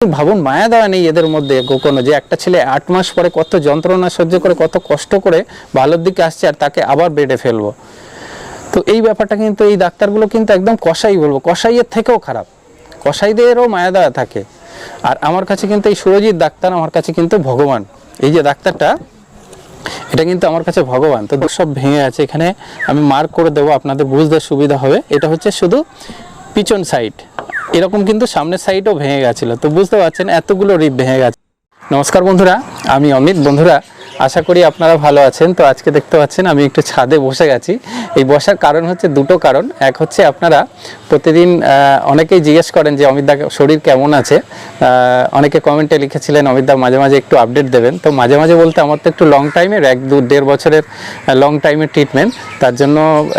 ভাবুন, মায়া দেওয়া নেই এদের মধ্যে কোনো যে একটা ছেলে আট মাস পরে কত যন্ত্রণা সহ্য করে, কত কষ্ট করে ভালোর দিকে আসছে আর তাকে আবার বেডে ফেলব। তো এই ব্যাপারটা কিন্তু এই ডাক্তারগুলো কিন্তু একদম কষাই বলব কষাইয়ের থেকেও খারাপ। কষাইদেরও মায়া দেওয়া থাকে। আর আমার কাছে কিন্তু এই সুরজিৎ ডাক্তার আমার কাছে কিন্তু ভগবান। এই যে ডাক্তারটা, এটা কিন্তু আমার কাছে ভগবান। তো সব ভেঙে আছে এখানে। আমি মার্ক করে দেবো, আপনাদের বুঝতে সুবিধা হবে। এটা হচ্ছে শুধু পিছন সাইড এরকম কিন্তু সামনের সাইডও ভেঙে গেছিল। তো বুঝতে পারছেন, এতগুলো রিপ ভেঙে গেছে। নমস্কার বন্ধুরা, আমি অমিত। বন্ধুরা আশা করি আপনারা ভালো আছেন। তো আজকে দেখতে পাচ্ছেন, আমি একটু ছাদে বসে গেছি। এই বসার কারণ হচ্ছে দুটো কারণ। এক হচ্ছে আপনারা প্রতিদিন অনেকেই জিজ্ঞেস করেন যে অমিত দা শরীর কেমন আছে? অনেকে কমেন্টে লিখেছিলেন অমিত দা মাঝে মাঝে একটু আপডেট দেবেন। তো মাঝে মাঝে বলতে আমার তো একটু লং টাইমের এক দু দেড় বছরের লং টাইমের ট্রিটমেন্ট তার জন্য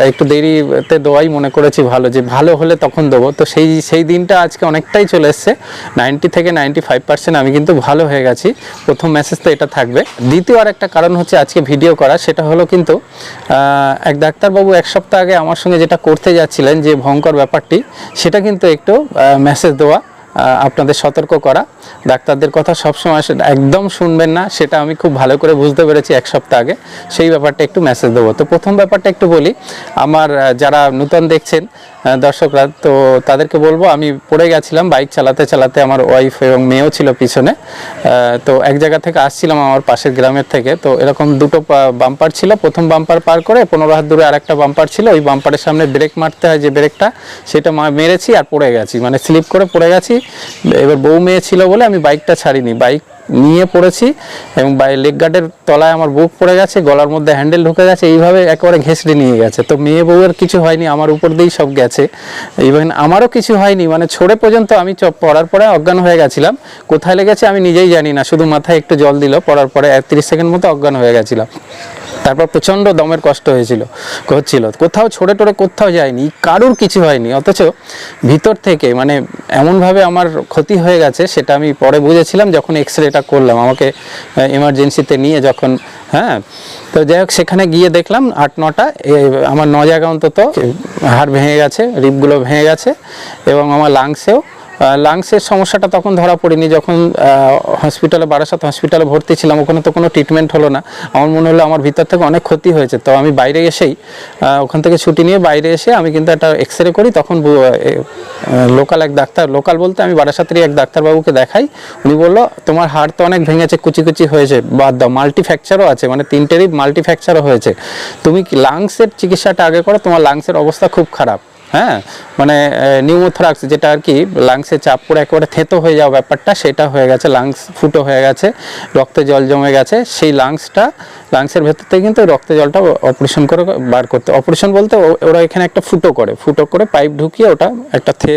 একটু দেরিতে দেওয়াই মনে করেছি ভালো, যে ভালো হলে তখন দেবো। তো সেই সেই দিনটা আজকে অনেকটাই চলে এসছে। নাইনটি থেকে নাইনটি ফাইভ পার্সেন্ট আমি কিন্তু ভালো হয়ে গেছি। প্রথম মেসেজ তো এটা থাকবে। দ্বিতীয় একটা কারণ হচ্ছে আজকে ভিডিও করা, সেটা হলো কিন্তু এক ডাক্তারবাবু এক সপ্তাহ আগে আমার সঙ্গে যেটা করতে যাচ্ছিলেন, যে ভয়ঙ্কর ব্যাপারটি, সেটা কিন্তু একটু মেসেজ দেওয়া আপনাদের সতর্ক করা। ডাক্তারদের কথা সবসময় একদম শুনবেন না, সেটা আমি খুব ভালো করে বুঝতে পেরেছি এক সপ্তাহ আগে, সেই ব্যাপারটা একটু মেসেজ দেবো। তো প্রথম ব্যাপারটা একটু বলি, আমার যারা নূতন দেখছেন দর্শকরা, তো তাদেরকে বলব, আমি পড়ে গেছিলাম বাইক চালাতে চালাতে, আমার ওয়াইফ এবং মেয়েও ছিল পিছনে। তো এক জায়গা থেকে আসছিলাম আমার পাশের গ্রামের থেকে। তো এরকম দুটো বাম্পার ছিল, প্রথম বাম্পার পার করে পনেরো হাত দূরে আরেকটা বাম্পার ছিল, ওই বাম্পারের সামনে ব্রেক মারতে হয় যে ব্রেকটা সেটা মেরেছি আর পড়ে গেছি। মানে স্লিপ করে পড়ে গেছি। এবার বউ মেয়ে ছিল বলে আমি বাইকটা ছাড়িনি। বাইক নিয়ে পড়েছি এবং বাই লেগ গার্ডের তলায় আমার বুক পড়ে গেছে, গলার মধ্যে হ্যান্ডেল ঢুকে গেছে, এইভাবে একেবারে ঘেঁষড়ে নিয়ে গেছে। তো মেয়ে বউয়ের কিছু হয়নি, আমার উপর দিয়েই সব গেছে। ইভেন আমারও কিছু হয়নি মানে ছোড়ে পর্যন্ত আমি পড়ার পরে অজ্ঞান হয়ে গেছিলাম। কোথায় লেগেছে আমি নিজেই জানি না, শুধু মাথায় একটু জল দিল, পড়ার পরে এক সেকেন্ড মতো অজ্ঞান হয়ে গেছিলাম। তারপর প্রচণ্ড দমের কষ্ট হয়েছিল, হচ্ছিল। কোথাও ছোড়ে টোড়ে কোথাও যায়নি, কারুর কিছু হয়নি, অথচ ভিতর থেকে মানে এমনভাবে আমার ক্ষতি হয়ে গেছে সেটা আমি পরে বুঝেছিলাম যখন এক্স রেটা করলাম, আমাকে এমার্জেন্সিতে নিয়ে যখন হ্যাঁ। তো যাই হোক, সেখানে গিয়ে দেখলাম আট, নটা আমার ন জায়গা অন্তত হাড় ভেঙে গেছে রিপগুলো ভেঙে গেছে এবং আমার লাংসেও লাংসের সমস্যাটা তখন ধরা পড়েনি। যখন হসপিটালে বারাসাত হসপিটালে ভর্তি ছিলাম, ওখানে তো কোনো ট্রিটমেন্ট হলো না। আমার মনে হলো আমার ভিতর থেকে অনেক ক্ষতি হয়েছে। তো আমি বাইরে এসেই ওখান থেকে ছুটি নিয়ে বাইরে এসে আমি কিন্তু একটা এক্স রে করি। তখন লোকাল এক ডাক্তার লোকাল বলতে আমি বারাসাতেরই এক ডাক্তারবাবুকে দেখাই। উনি বলল, তোমার হাড় তো অনেক ভেঙেছে, কুচি কুচি হয়েছে, বাদ দাও মাল্টি ফ্র্যাকচারও আছে মানে তিনটেরই মাল্টি ফ্র্যাকচারও হয়েছে। তুমি লাংসের চিকিৎসাটা আগে করো, তোমার লাংসের অবস্থা খুব খারাপ। হ্যাঁ মানে নিউমোথরাক্স যেটা আর কি লাংসে চাপ পড়ে একেবারে থেতো হয়ে যাওয়া ব্যাপারটা, সেটা হয়ে গেছে লাংস ফুটো হয়ে গেছে, রক্তে জল জমে গেছে, সেই লাংসটা লাংসের ভেতর থেকে কিন্তু রক্তে জলটা অপারেশন করে বার করতে অপারেশন বলতে ওরা এখানে একটা ফুটো করে ফুটো করে পাইপ ঢুকিয়ে ওটা একটা থে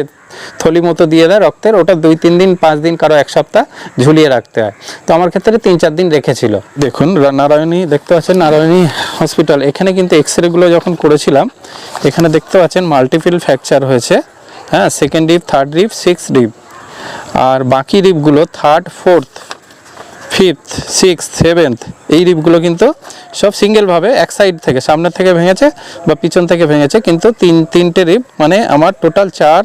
থলি মতো দিয়ে দেয় রক্তের, ওটা দুই, তিন দিন, পাঁচ দিন কারও এক সপ্তাহ ঝুলিয়ে রাখতে হয়। তো আমার ক্ষেত্রে তিন, চার দিন রেখেছিল। দেখুন নারায়ণী দেখতে পাচ্ছেন, নারায়ণী হসপিটাল এখানে কিন্তু এক্স রেগুলো যখন করেছিলাম, এখানে দেখতে পাচ্ছেন মাল্টিপিল ফ্র্যাকচার হয়েছে। হ্যাঁ second rib third rib six rib আর বাকি রিপগুলো third fourth fifth six seventh এই রিপগুলো কিন্তু সব সিঙ্গেলভাবে এক সাইড থেকে, সামনের থেকে ভেঙেছে বা পিছন থেকে ভেঙেছে, কিন্তু তিন, তিনটে রিপ মানে আমার টোটাল চার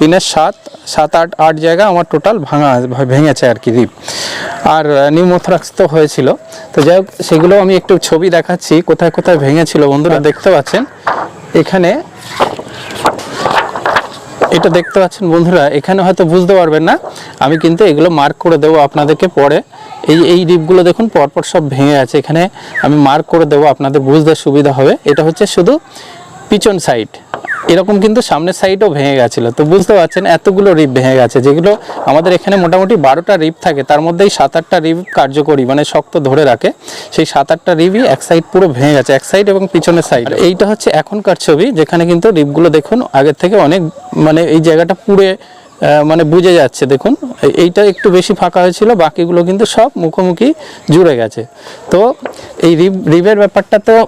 তিনের সাত সাত, আট আট জায়গা আমার টোটাল ভাঙা ভেঙেছে আর কি রিপ আর নিউমোথ্রাক্স তো হয়েছিল। তো যাই হোক, সেগুলো আমি একটু ছবি দেখাচ্ছি, কোথায় কোথায় ভেঙেছিল বন্ধুরা দেখতে পাচ্ছেন? এখানে, এটা দেখতে পাচ্ছেন বন্ধুরা, এখানে হয়তো বুঝতে পারবেন না, আমি কিন্তু এগুলো মার্ক করে দেবো আপনাদেরকে পরে। এই এই রিপগুলো দেখুন, পরপর সব ভেঙে আছে, এখানে আমি মার্ক করে দেবো, আপনাদের বুঝতে সুবিধা হবে। এটা হচ্ছে শুধু পিছন সাইড এরকম কিন্তু সামনের সাইডও ভেঙে গেছিল। তো বুঝতে পারছেন, এতগুলো রিপ ভেঙে গেছে, যেগুলো আমাদের এখানে মোটামুটি বারোটা রিপ থাকে, তার মধ্যেই সাত আটটা রিপ কার্যকরী মানে শক্ত ধরে রাখে। সেই সাত আটটা রিপই এক সাইড পুরো ভেঙে গেছে, এক সাইড এবং পিছনের সাইড এইটা হচ্ছে এখনকার ছবি, যেখানে কিন্তু রিপগুলো দেখুন আগের থেকে অনেক মানে এই জায়গাটা পুড়ে মানে বুঝে যাচ্ছে, দেখুন। এই- এইটা একটু বেশি ফাঁকা হয়েছিল, বাকিগুলো কিন্তু সব মুখোমুখি জুড়ে গেছে। তো এই রিব, রিবের ব্যাপারটা তো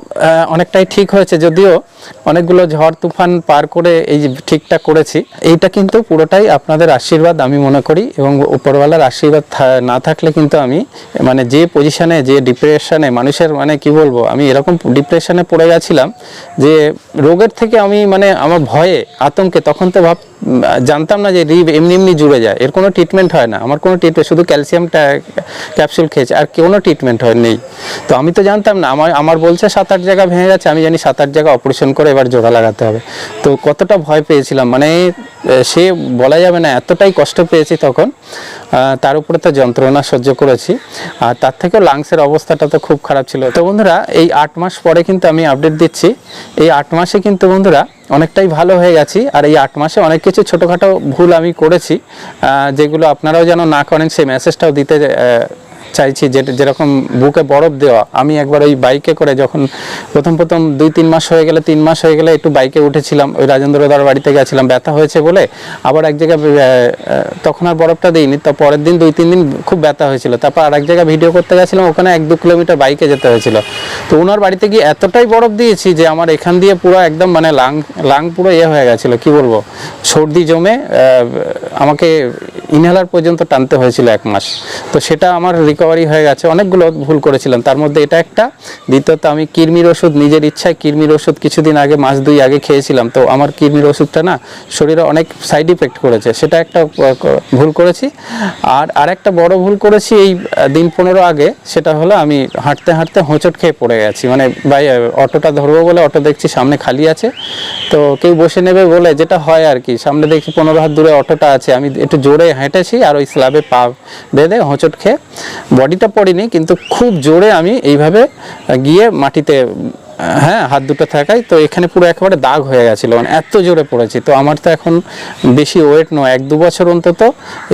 অনেকটাই ঠিক হয়েছে, যদিও অনেকগুলো ঝড় তুফান পার করে এই ঠিকঠাক করেছি। এইটা কিন্তু পুরোটাই আপনাদের আশীর্বাদ, আমি মনে করি, এবং উপরওয়ালার আশীর্বাদ না থাকলে কিন্তু আমি মানে যে পজিশনে যে ডিপ্রেশনে মানুষের মানে কি বলব, আমি এরকম ডিপ্রেশনে পড়ে গেছিলাম যে, রোগের থেকে আমি মানে আমার ভয়ে, আতঙ্কে, তখন তো ভাব জানতাম না যে রিব এমনি এমনি জুড়ে যায়। এর কোনো ট্রিটমেন্ট হয় না। আমার কোনো ট্রিটমেন্ট শুধু ক্যালসিয়ামটা ক্যাপসুল খেয়েছে। আর কোনো ট্রিটমেন্ট হয় নেই। তো আমি তো জানতাম না। আমার আমার বলছে সাত আট জায়গা ভেঙে গেছে আমি জানি সাত আট জায়গা অপারেশন করে এবার জোড়া লাগাতে হবে। তো কতটা ভয় পেয়েছিলাম। মানে সে বলা যাবে না, এতটাই কষ্ট পেয়েছি তখন। তার উপরে তো যন্ত্রণা সহ্য করেছি। আর তার থেকেও লাংসের অবস্থাটা তো খুব খারাপ ছিল। তো বন্ধুরা, এই আট মাস পরে কিন্তু আমি আপডেট দিচ্ছি। এই আট মাসে কিন্তু বন্ধুরা অনেকটাই ভালো হয়ে গেছি। আর এই আট মাসে অনেক কিছু ছোটোখাটো ভুল আমি করেছি যেগুলো আপনারাও যেন না করেন, সেই মেসেজটাও দিতে চাইছি যে যেরকম বুকে বরফ দেওয়া, আমি একবার ওই বাইকে করে যখন প্রথম প্রথম দুই তিন মাস হয়ে গেলে, তিন মাস হয়ে গেলে একটু বাইকে উঠেছিলাম, ওই রাজেন্দ্রদার বাড়িতে গেছিলাম, ব্যথা হয়েছে বলে, আবার এক জায়গায় তখন আর বরফটা দিইনি, তো পরের দিন দুই তিন দিন খুব ব্যথা হয়েছিল। তারপর আর এক জায়গায় ভিডিও করতে গেছিলাম, ওখানে এক দু কিলোমিটার বাইকে যেতে হয়েছিল। তো ওনার বাড়িতে গিয়ে এতটাই বরফ দিয়েছি যে আমার এখান দিয়ে পুরো একদম মানে লাং লাং পুরো ইয়ে হয়ে গেছিল, কি বলব? সর্দি জমে আমাকে ইনহেলার পর্যন্ত টানতে হয়েছিল এক মাস। তো সেটা আমার রিকভারি হয়ে গেছে, অনেকগুলো ভুল করেছিলাম। তার মধ্যে এটা একটা। দ্বিতীয়ত, আমি কিরমির ওষুধ নিজের ইচ্ছায় কিরমির ওষুধ কিছুদিন আগে, মাস দুই আগে খেয়েছিলাম। তো আমার কিরমির ওষুধটা না, শরীরে অনেক সাইড ইফেক্ট করেছে। সেটা একটা ভুল করেছি। আর আরেকটা বড় ভুল করেছি এই দিন পনেরো আগে, সেটা হলো আমি হাঁটতে হাঁটতে হোঁচট খেয়ে পড়ে গেছি। মানে ভাই অটোটা ধরবো বলে অটো দেখছি সামনে খালি আছে। তো কেউ বসে নেবে বলে যেটা হয় আর কি, সামনে দেখছি পনেরো হাত দূরে অটোটা আছে। আমি একটু জোরে হেঁটেছি আর ওই স্ল্যাবে পা বেঁধে হোঁচট খেয়ে বডিটা পড়িনি কিন্তু খুব জোরে আমি এইভাবে গিয়ে মাটিতে হ্যাঁ হাত দুটো থাকাই তো এখানে পুরো একেবারে দাগ হয়ে গেছিল মানে এত জোরে পড়েছি। তো আমার তো এখন বেশি ওয়েট নয়, এক দু বছর অন্তত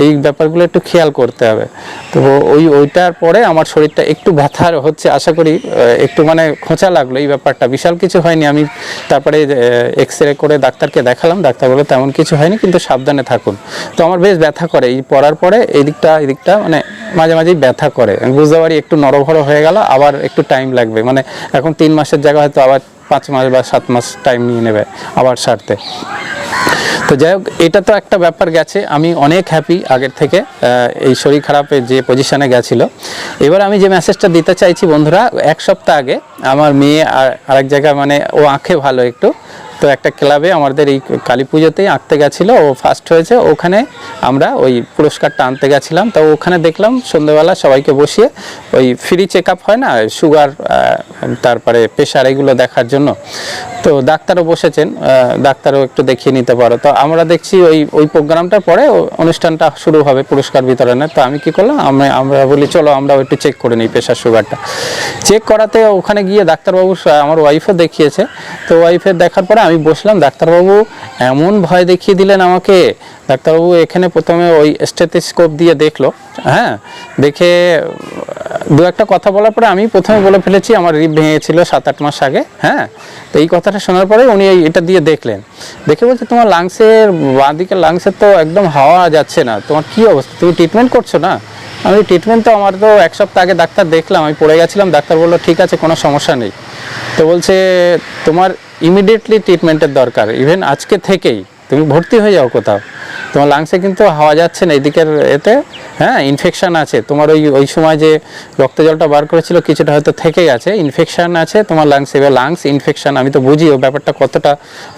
এই ব্যাপারগুলো একটু খেয়াল করতে হবে। তো ওই, ওইটার পরে আমার শরীরটা একটু ব্যথার হচ্ছে, আশা করি একটু মানে খোঁচা লাগল এই ব্যাপারটা। বিশাল কিছু হয়নি, আমি তারপরে এক্স রে করে ডাক্তারকে দেখালাম, ডাক্তার বলে তেমন কিছু হয়নি, কিন্তু সাবধানে থাকুন। তো আমার বেশ ব্যথা করে, এই পড়ার পরে এদিকটা এদিকটা মানে মাঝে মাঝেই ব্যথা করে। বুঝতে পারি একটু নরভর হয়ে গেল, আবার একটু টাইম লাগবে। মানে এখন তিন মাসের জায়গায় হয়তো আবার পাঁচ মাস বা সাত মাস টাইম নিয়ে নেবে আবার সারতে তো যাই হোক, এটা তো একটা ব্যাপার গেছে। আমি অনেক হ্যাপি আগের থেকে এই শরীর খারাপে যে পজিশনে গেছিল। এবার আমি যে মেসেজটা দিতে চাইছি বন্ধুরা, এক সপ্তাহ আগে আমার মেয়ে আর আরেক জায়গায় মানে ও আঁকে ভালো একটু। তো একটা ক্লাবে আমাদের এই কালী পুজোতেই আঁকতে গেছিল, ও ফার্স্ট হয়েছে। ওখানে আমরা ওই পুরস্কারটা আনতে গেছিলাম। তো ওখানে দেখলাম সন্ধ্যেবেলা সবাইকে বসিয়ে ওই ফ্রি চেক হয় না সুগার তারপরে প্রেশার এগুলো দেখার জন্য। তো ডাক্তারও বসেছেন ডাক্তারও একটু দেখিয়ে নিতে পারো। তো আমরা দেখছি ওই ওই প্রোগ্রামটার পরে অনুষ্ঠানটা শুরু হবে পুরস্কার বিতরণের তো আমি কি করলাম আমরা আমরা বলি, চলো আমরা একটু চেক করে নিই প্রেশার সুগারটা। চেক করাতে ওখানে গিয়ে ডাক্তারবাবু, আমার ওয়াইফও দেখিয়েছে। তো ওয়াইফের দেখার পরে আমি বসলাম, ডাক্তারবাবু, এমন ভয় দেখিয়ে দিলেন আমাকে। ডাক্তারবাবু এখানে প্রথমে ওই স্টেথোস্কোপ দিয়ে দেখল হ্যাঁ? দেখে, দু একটা কথা বলার পরে আমি প্রথমে বলে ফেলেছি, আমার রিপ ভেঙেছিল সাত আট মাস আগে। হ্যাঁ? তো এই কথাটা শোনার পরে উনি এটা দিয়ে দেখলেন। দেখে বলছে, তোমার লাংসের বাঁ দিকে লাংসের তো একদম হাওয়া যাচ্ছে না। তোমার কি অবস্থা? তুমি ট্রিটমেন্ট করছ না? আমি ট্রিটমেন্ট তো আমার তো এক সপ্তাহ আগে ডাক্তার দেখলাম। আমি পড়ে গেছিলাম। ডাক্তার বলল, ঠিক আছে, কোনো সমস্যা নেই। তো বলছে, তোমার ইমিডিয়েটলি ট্রিটমেন্টের দরকার। ইভেন আজকে থেকেই। তুমি ভর্তি হয়ে যাও কোথাও। তোমার লাংসে কিন্তু হাওয়া যাচ্ছে না এদিকের এতে হ্যাঁ ইনফেকশন আছে। তোমার ওই ওই সময় যে রক্ত জলটা বার করেছিল কিছুটা হয়তো থেকে গেছে ইনফেকশান আছে তোমার লাংসে এবার লাংস ইনফেকশান আমি তো বুঝি ও ব্যাপারটা কতটা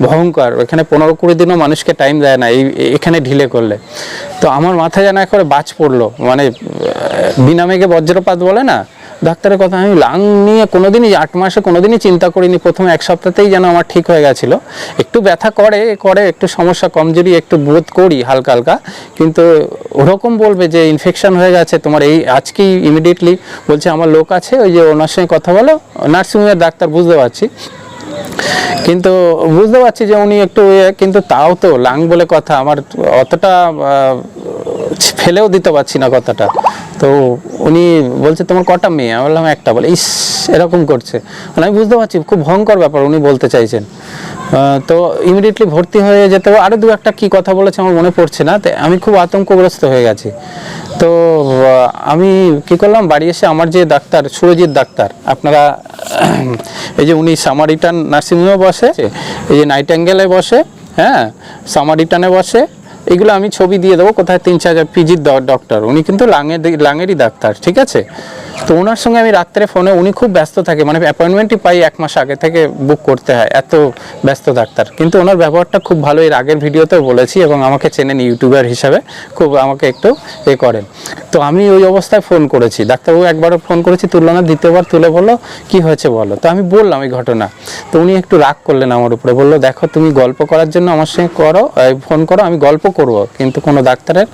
ভয়ঙ্কর। এখানে পনেরো কুড়ি দিনও মানুষকে টাইম দেয় না এই এখানে ঢিলে করলে। তো আমার মাথায় যেন একবারে বাজ পড়ল মানে আহ, বিনা মেঘে বজ্রপাত বলে না ডাক্তারের কথা আমি লাং নিয়ে কোনোদিনই আট মাসে কোনোদিনই চিন্তা করিনি। প্রথমে এক সপ্তাহতেই যেন আমার ঠিক হয়ে গেছিল। একটু ব্যথা করে করে একটু সমস্যা কমজোরি একটু বোধ করি হালকা হালকা। কিন্তু ওরকম বলবে যে ইনফেকশন হয়ে গেছে তোমার এই আজকেই ইমিডিয়েটলি বলছে আমার লোক আছে ওই যে ওনার সঙ্গে কথা বলো নার্সিংহোমের ডাক্তার বুঝতে পারছি। কিন্তু বুঝতে পারছি যে উনি একটু ইয়ে, কিন্তু তাও তো লাং বলে কথা আমার অতটা ফেলেও দিতে পারছি না কথাটা। তো উনি বলছে, তোমার কটা মেয়ে? আমি বললাম, একটা। বলে, ইস, এরকম করছে। মানে আমি বুঝতে পারছি, খুব ভয়ঙ্কর ব্যাপার উনি বলতে চাইছেন। তো ইমিডিয়েটলি ভর্তি হয়ে যেতে আরও দু একটা কী কথা বলেছে আমার মনে পড়ছে না আমি খুব আতঙ্কগ্রস্ত হয়ে গেছি। তো আমি কি করলাম, বাড়ি এসে আমার যে ডাক্তার, সুরজিৎ ডাক্তার, আপনারা, এই যে উনি সামারিটান নার্সিংহোমে বসে, এই যে নাইট অ্যাঙ্গেলে বসে হ্যাঁ সামারিটানে বসে এগুলো আমি ছবি দিয়ে দেবো। কোথায় তিন চার পিজির ডক্টর উনি কিন্তু লাঙের লাঙেরই ডাক্তার, ঠিক আছে? তো ওনার সঙ্গে আমি রাত্রে ফোনে উনি খুব ব্যস্ত থাকে মানে অ্যাপয়েন্টমেন্টই পাই এক মাস আগে থেকে বুক করতে হয়, এত ব্যস্ত ডাক্তার। কিন্তু ওনার ব্যবহারটা খুব ভালো, এর আগের ভিডিওতেও বলেছি এবং আমাকে চেনেন ইউটিউবার হিসাবে, খুব আমাকে একটু এ করেন। তো আমি ওই অবস্থায় ফোন করেছি, ডাক্তারবাবু একবারও ফোন করেছি তুললো না দ্বিতীয়বার তুলে বলল, কি হয়েছে বলো? তো আমি বললাম এই ঘটনা। তো উনি একটু রাগ করলেন আমার উপরে, বলল, দেখো, তুমি গল্প করার জন্য আমার সঙ্গে করো ফোন করো, আমি গল্প করব, কিন্তু কোনো ডাক্তারের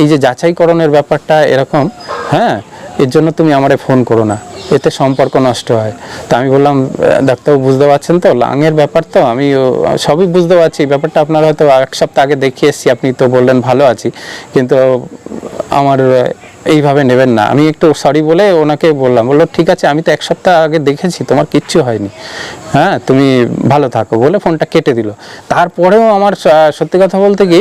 এই যে যাচাইকরণের ব্যাপারটা এরকম হ্যাঁ এর জন্য তুমি আমারে ফোন করো না, এতে সম্পর্ক নষ্ট হয়। তা আমি বললাম ডাক্তারবাবু বুঝতে পারছেন তো, লাঙের ব্যাপার তো আমি সবই বুঝতে পারছি, ব্যাপারটা আপনার হয়তো এক সপ্তাহ আগে দেখিয়ে এসেছি, আপনি তো বললেন ভালো আছি, কিন্তু আমার এইভাবে নেবেন না। আমি একটু সরি বলে ওনাকে বললাম, বলল, ঠিক আছে, আমি তো এক সপ্তাহ আগে দেখেছি, তোমার কিচ্ছু হয়নি। হ্যাঁ তুমি ভালো থাকো, বলে ফোনটা কেটে দিল। তারপরেও আমার সত্যি কথা বলতে কি,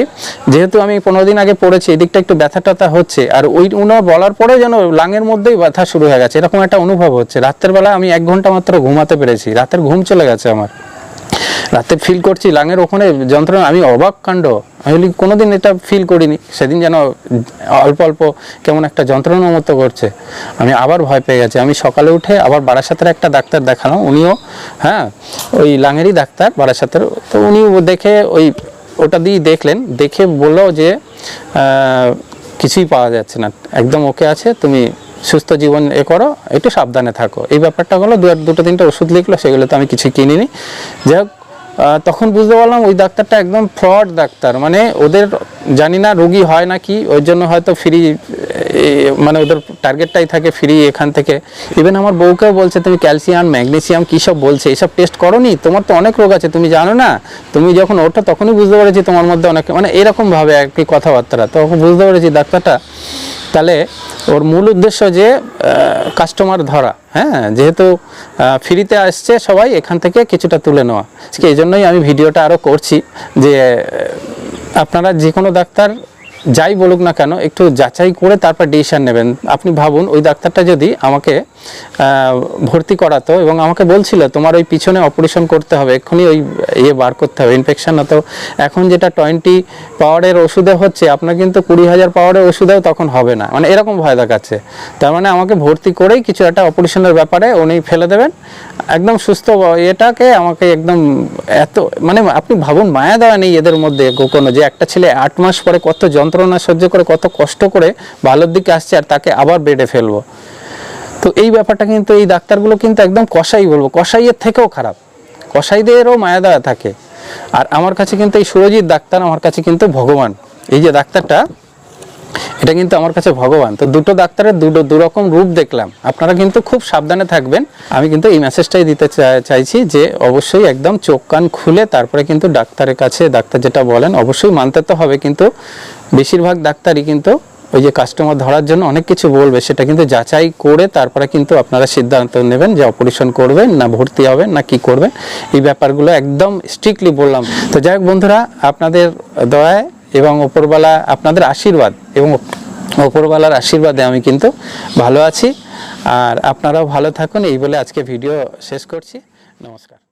যেহেতু আমি পনেরো দিন আগে পড়েছি, এদিকটা একটু ব্যথা ট্যাথা হচ্ছে, আর ওই উনার বলার পরে যেন লাঙের মধ্যেই ব্যথা শুরু হয়ে গেছে। এরকম একটা অনুভব হচ্ছে। রাতের বেলা আমি এক ঘণ্টা মাত্র ঘুমাতে পেরেছি। রাতের ঘুম চলে গেছে আমার। রাতে ফিল করছি লাঙের ওখানে যন্ত্রণা, আমি অবাক কাণ্ড। আমি কোনোদিন এটা ফিল করিনি। সেদিন যেন অল্প অল্প কেমন একটা যন্ত্রণার মতো করছে। আমি আবার ভয় পেয়ে গেছি। আমি সকালে উঠে আবার বারাসাতের একটা ডাক্তার দেখালাম। উনিও হ্যাঁ ওই লাঙেরই ডাক্তার বারাসাতের। তো উনি দেখে ওই, ওটা দিয়ে দেখলেন। দেখে বলল যে কিছুই পাওয়া যাচ্ছে না। একদম ওকে আছে। তুমি সুস্থ জীবন এ করো। একটু সাবধানে থাকো। এই ব্যাপারটা হলো দু দুটো তিনটে ওষুধ লিখলো। সেগুলো তো আমি কিছু কিনিনি। যাই হোক তখন বুঝতে পারলাম ওই ডাক্তারটা একদম ফ্রড ডাক্তার। মানে ওদের জানি না রোগী হয় নাকি, ওই জন্য হয়তো ফ্রি মানে ওদের টার্গেটটাই থাকে ফ্রি এখান থেকে। ইভেন আমার বউকেও বলছে, তুমি ক্যালসিয়াম, ম্যাগনেসিয়াম কী সব বলছে? এসব টেস্ট করনি? তোমার তো অনেক রোগ আছে, তুমি জানো না? তুমি যখন ওঠো তখনই বুঝতে পেরেছি তোমার মধ্যে অনেক মানে এরকমভাবে আর কি কথাবার্তা। তখন বুঝতে পেরেছি ডাক্তারটা। তাহলে ওর মূল উদ্দেশ্য যে কাস্টমার ধরা হ্যাঁ? যেহেতু ফ্রিতে আসছে সবাই, এখান থেকে কিছুটা তুলে নেওয়া। এই জন্যই আমি ভিডিওটা আরও করছি যে আপনারা যে কোনো ডাক্তার যাই বলুক না কেন, একটু যাচাই করে তারপর ডিসিশান নেবেন। আপনি ভাবুন, ওই ডাক্তারটা যদি আমাকে ভর্তি করাতো এবং আমাকে বলছিল, তোমার ওই পিছনে অপারেশন করতে হবে, এক্ষুনি ওই ইয়ে বার করতে হবে ইনফেকশান হতো এখন যেটা টোয়েন্টি পাওয়ারের ওষুধে হচ্ছে, আপনার কিন্তু কুড়ি হাজার পাওয়ারের ওষুধেও তখন হবে না। মানে এরকম ভয় দেখাচ্ছে। তার মানে আমাকে ভর্তি করেই কিছু একটা অপারেশনের ব্যাপারে উনি ফেলে দেবেন একদম সুস্থ এটাকে আমাকে একদম এত মানে আপনি ভাবুন, মায়া দেওয়া নেই এদের মধ্যে কোনো যে একটা ছেলে আট মাস পরে কত যন্ত্রণা সহ্য করে, কত কষ্ট করে ভালোর দিকে আসছে আর তাকে আবার বেডে ফেলব। তো এই ব্যাপারটা কিন্তু, এই ডাক্তারগুলো কিন্তু একদম কষাই বলব, কষাইয়ের থেকেও খারাপ। কষাইদেরও মায়া দেওয়া থাকে। আর আমার কাছে কিন্তু এই সুরজিৎ ডাক্তার, আমার কাছে কিন্তু ভগবান। এই যে ডাক্তারটা এটা কিন্তু আমার কাছে ভগবান। তো দুটো ডাক্তারের দুটো দুরকম রূপ দেখলাম। আপনারা কিন্তু খুব সাবধানে থাকবেন। আমি কিন্তু এই মেসেজটাই দিতে চাইছি যে অবশ্যই একদম চোখ কান খুলে তারপরে কিন্তু ডাক্তারের কাছে, ডাক্তার যেটা বলেন, অবশ্যই মানতে তো হবে। কিন্তু বেশিরভাগ ডাক্তারই কিন্তু ওই যে কাস্টমার ধরার জন্য অনেক কিছু বলবে। সেটা কিন্তু যাচাই করে তারপরে কিন্তু আপনারা সিদ্ধান্ত নেবেন যে অপারেশন করবেন না ভর্তি হবেন না কি করবেন। এই ব্যাপারগুলো একদম স্ট্রিক্টলি বললাম। তো যাই হোক বন্ধুরা, আপনাদের দয়ায় এবং ওপরবেলা আপনাদের আশীর্বাদ এবং ওপরবেলার আশীর্বাদে আমি কিন্তু ভালো আছি। আর আপনারাও ভালো থাকুন, এই বলে আজকে ভিডিও শেষ করছি। নমস্কার।